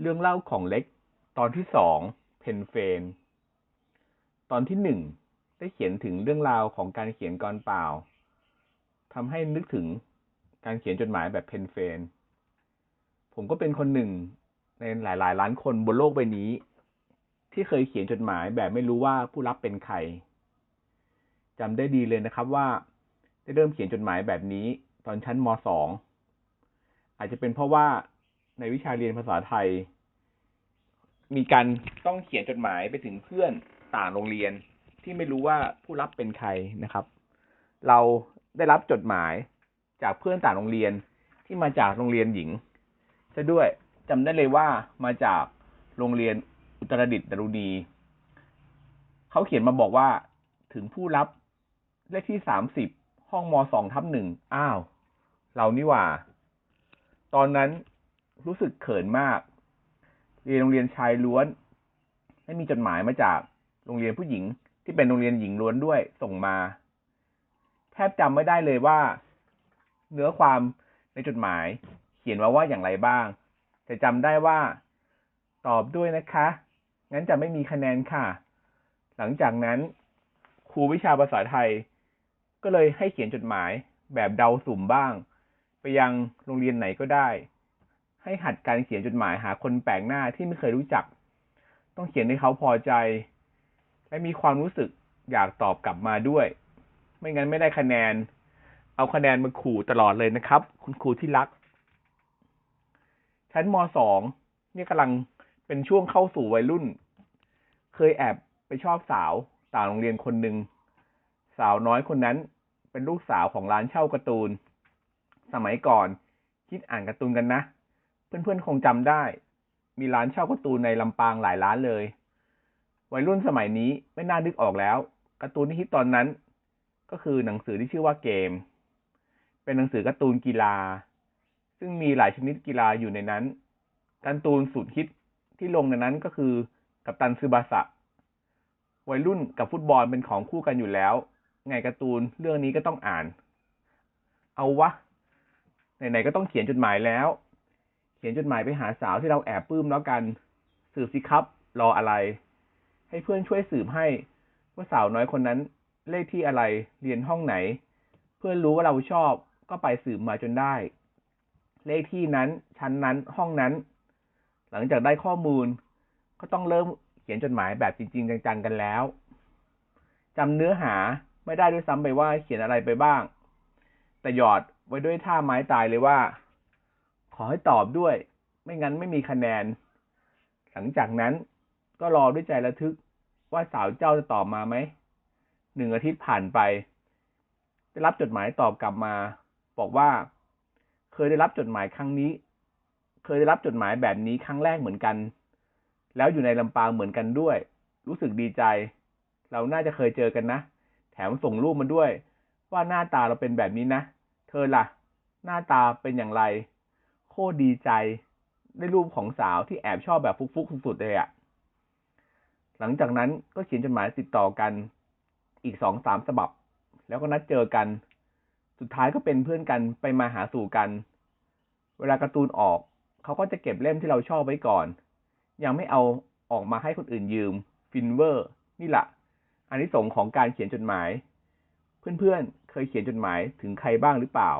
เรื่องเล่าของเล็ก ตอนที่สองเพนเฟน ตอนที่หนึ่งได้เขียนถึงเรื่องราวของการเขียนกรเปล่าทำให้นึกถึงการเขียนจดหมายแบบเพนเฟน ผมก็เป็นคนหนึ่งในหลาย ๆ ล้านคนบนโลกใบนี้ ที่เคยเขียนจดหมายแบบไม่รู้ว่าผู้รับเป็นใครจำได้ดีเลยนะครับว่า ได้เริ่มเขียนจดหมายแบบนี้ ตอนชั้นม .2 อาจจะเป็นเพราะว่า ในวิชาเรียนภาษาไทย มีการต้องเขียนจดหมายไปถึงเพื่อนต่างโรงเรียนที่ไม่รู้ว่าผู้รับเป็นใครนะครับ เราได้รับจดหมายจากเพื่อนต่างโรงเรียนที่มาจากโรงเรียนหญิงซะด้วยจำได้เลยว่ามาจากโรงเรียนอุตรดิตถ์ดรุณีเขาเขียนมาบอกว่าถึงผู้รับเลขที่สามสิบห้องมสองทับหนึ่งอ้าว เรานี่ว่า ตอนนั้น รู้สึกเขินมาก เรียนโรงเรียนชายล้วนไม่มีจดหมายมาจากโรงเรียนผู้หญิง ที่เป็นโรงเรียนหญิงล้วนด้วยส่งมา แทบจำไม่ได้เลยว่า เนื้อความในจดหมาย เขียนมาว่าอย่างไรบ้าง แต่จำได้ว่า ตอบด้วยนะคะ งั้นจะไม่มีคะแนนค่ะ หลังจากนั้น ครูวิชาภาษาไทย ก็เลยให้เขียนจดหมายแบบเดาสุ่มบ้าง ไปยังโรงเรียนไหนก็ได้ ให้หัดการเขียนจดหมายหาคนแปลกหน้าที่ไม่เคยรู้จัก ต้องเขียนให้เขาพอใจ และมีความรู้สึกอยากตอบกลับมาด้วย ไม่งั้นไม่ได้คะแนน เอาคะแนนมาขู่ตลอดเลยนะครับ คุณครูที่รัก ชั้นมสองนี่กำลังเป็นช่วงเข้าสู่วัยรุ่น เคยแอบไปชอบสาวต่างโรงเรียนคนหนึ่งสาวน้อยคนนั้นเป็นลูกสาวของร้านเช่าการ์ตูน สมัยก่อนคิดอ่านการ์ตูนกันนะ เพื่อนๆคงจำได้ มีร้านเช่าการ์ตูนในลำปางหลายร้านเลย วัยรุ่นสมัยนี้ไม่น่านึกออกแล้วการ์ตูนที่ฮิตตอนนั้น ก็คือหนังสือที่ชื่อว่าเกม เป็นหนังสือการ์ตูนกีฬา ซึ่งมีหลายชนิดกีฬาอยู่ในนั้นการ์ตูนสุดฮิตที่ลงในนั้นก็คือกัปตันซึบาสะวัยรุ่นกับฟุตบอลเป็นของคู่กันอยู่แล้ว ไงการ์ตูนเรื่องนี้ก็ต้องอ่าน เอาวะ ไหนๆก็ต้องเขียนจดหมายแล้ว เขียนจดหมายไปหาสาวที่เราแอบปลื้มแล้วกัน สืบสิครับ รออะไร ให้เพื่อนช่วยสืบให้ ว่าสาวน้อยคนนั้น เลขที่อะไร เรียนห้องไหน เพื่อนรู้ว่าเราชอบ ก็ไปสืบมาจนได้ เลขที่นั้น ชั้นนั้น ห้องนั้น หลังจากได้ข้อมูล ก็ต้องเริ่มเขียนจดหมายแบบจริง ๆ จังๆกันแล้วจำเนื้อหาไม่ได้ด้วยซ้ำไปว่าเขียนอะไรไปบ้าง แต่หยอดไว้ด้วยท่าไม้ตายเลยว่า อให้ตอบด้วย ไม่งั้นไม่มีคะแนน หลังจากนั้นก็รอด้วยใจระทึกว่าสาวเจ้าจะตอบมาไหมหนึ่งอาทิตย์ผ่านไป ได้รับจดหมายตอบกลับมา บอกว่า เคยได้รับจดหมายครั้งนี้ เคยได้รับจดหมายแบบนี้ครั้งแรกเหมือนกัน แล้วอยู่ในลำปางเหมือนกันด้วย รู้สึกดีใจ เราน่าจะเคยเจอกันนะ แถมส่งรูปมาด้วย ว่าหน้าตาเราเป็นแบบนี้นะ เธอล่ะ หน้าตาเป็นอย่างไร ตรดีใจได้รูปของสาวที่แอบชอบแบบฟุกๆสุดๆเลยอะ่ะหลังจากนั้นก็เขียนจดหมายติดต่อกันอีกสองสามฉบับ แล้วก็นัดเจอกัน สุดท้ายก็เป็นเพื่อนกันไปมาหาสู่กัน เวลาการ์ตูนออกเขาก็จะเก็บเล่มที่เราชอบไว้ก่อน ยังไม่เอาออกมาให้คนอื่นยืม ฟินเวอร์ นี่แหละอันนี้สงของการเขียนจดหมาย เพื่อนๆเคยเขียนจดหมายถึงใครบ้างหรือเปล่า